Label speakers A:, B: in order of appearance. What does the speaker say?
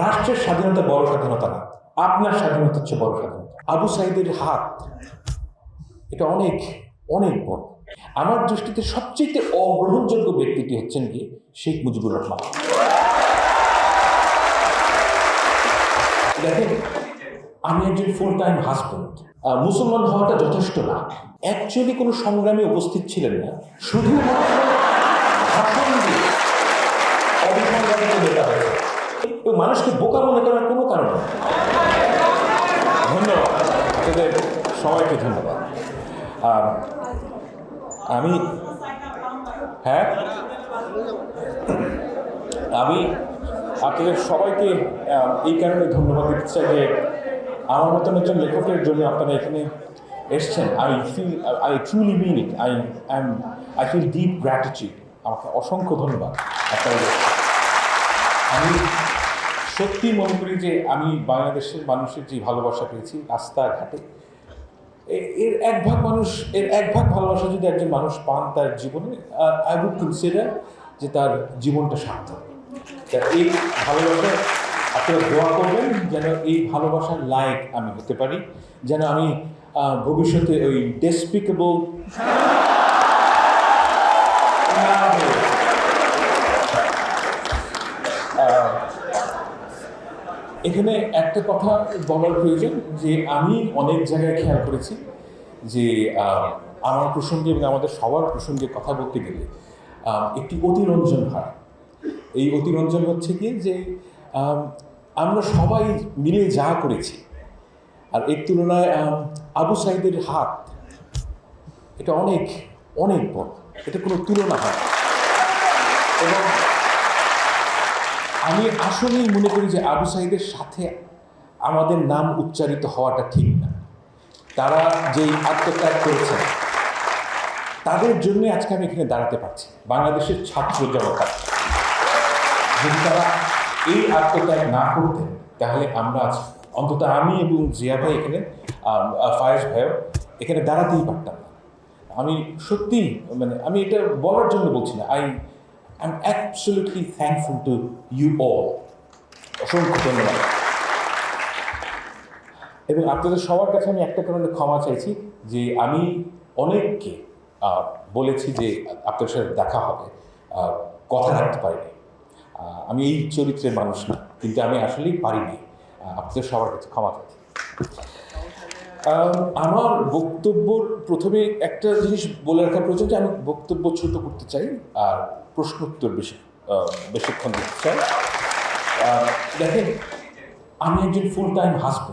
A: রাষ্ট্রের স্বাধীনতা বড় স্বাধীনতা না, আপনার স্বাধীনতা হচ্ছে বড় স্বাধীনতা। আবু সাইদের হাত, এটা অনেক অনেক বড়। আমার দৃষ্টিতে সবচেয়ে অগ্রহণযোগ্য ব্যক্তিটি হচ্ছেন কি? শেখ মুজিবুর রহমান। দেখেন, আমি একজন ফুল টাইম হাজব্যান্ড মুসলমান হওয়াটা যথেষ্ট না। অ্যাকচুয়ালি কোনো সংগ্রামে উপস্থিত ছিলেন না। শুধুমাত্র ভাষণ দিয়ে। এবং মানুষকে বোকা মনে করার কোনো কারণ ধন্যবাদ। সবাইকে ধন্যবাদ। আর আমি হ্যাঁ? আমি আপনাদের সবাইকে এই কারণে ধন্যবাদ দিতে চাই যে আমার মতন একজন লেখকের জন্য আপনারা এখানে এসছেন। I feel I truly mean it I I I feel deep gratitude আমাকে অসংখ্য ধন্যবাদ আপনাদের। আমি সত্যি মনে করি যে আমি বাংলাদেশের মানুষের যে ভালোবাসা পেয়েছি রাস্তাঘাটে এর এক ভাগ মানুষ, এর এক ভাগ ভালোবাসা যদি একজন মানুষ পান তার জীবনে আই উড কনসিডার যে তার জীবনটা সার্থক। এই ভালোবাসা আপনারা দোয়া করবেন যেন এই ভালোবাসার লায়ক আমি হতে পারি, যেন আমি ভবিষ্যতে ওই ডেসপিকেবল এখানে একটা কথা বলার প্রয়োজন যে আমি অনেক জায়গায় খেয়াল করেছি যে আমার প্রসঙ্গে এবং আমাদের সবার প্রসঙ্গে কথা বলতে গেলে একটি অতিরঞ্জন হয়। এই অতিরঞ্জন হচ্ছে কি যে আমরা সবাই মিলে যা করেছি, আর এর তুলনায় আবু সাইদের হাত, এটা অনেক অনেক বড়। এটা কোনো তুলনা হয় এবং আমি আসলেই মনে করি যে আবু সাইদের সাথে আমাদের নাম উচ্চারিত হওয়াটা ঠিক না। তারা যেই আত্মত্যাগ করেছেন, তাদের জন্য আজকে আমি এখানে দাঁড়াতে পারছি। বাংলাদেশের ছাত্র জনতা, যদি তারা এই আত্মত্যাগ না করতেন, তাহলে আমরা আজ অন্তত আমি এবং জিয়া ভাই এখানে ফায়েজ ভাইও এখানে দাঁড়াতেই পারতাম না। আমি সত্যি মানে আমি এটা বলার জন্য বলছি না। I am absolutely thankful to you all অসংখ্য ধন্যবাদ। এবং আপনাদের সবার কাছে আমি একটা কারণে ক্ষমা চাইছি যে আমি অনেককে বলেছি যে আপনাদের সাথে দেখা হবে। কথা রাখতে পারিনি। আমি এই চরিত্রের মানুষ না, কিন্তু আমি আসলেই পারিনি। আপনাদের সবার কাছে ক্ষমা চাইছি। আমার বক্তব্যর প্রথমে একটা জিনিস বলে রাখা প্রয়োজন যে আমি বক্তব্য ছোট করতে চাই, আর প্রশ্নোত্তর বেশি বেশিক্ষণ দিতে চাই। দেখেন আমি একজন ফুল টাইম হাজব্যান্ড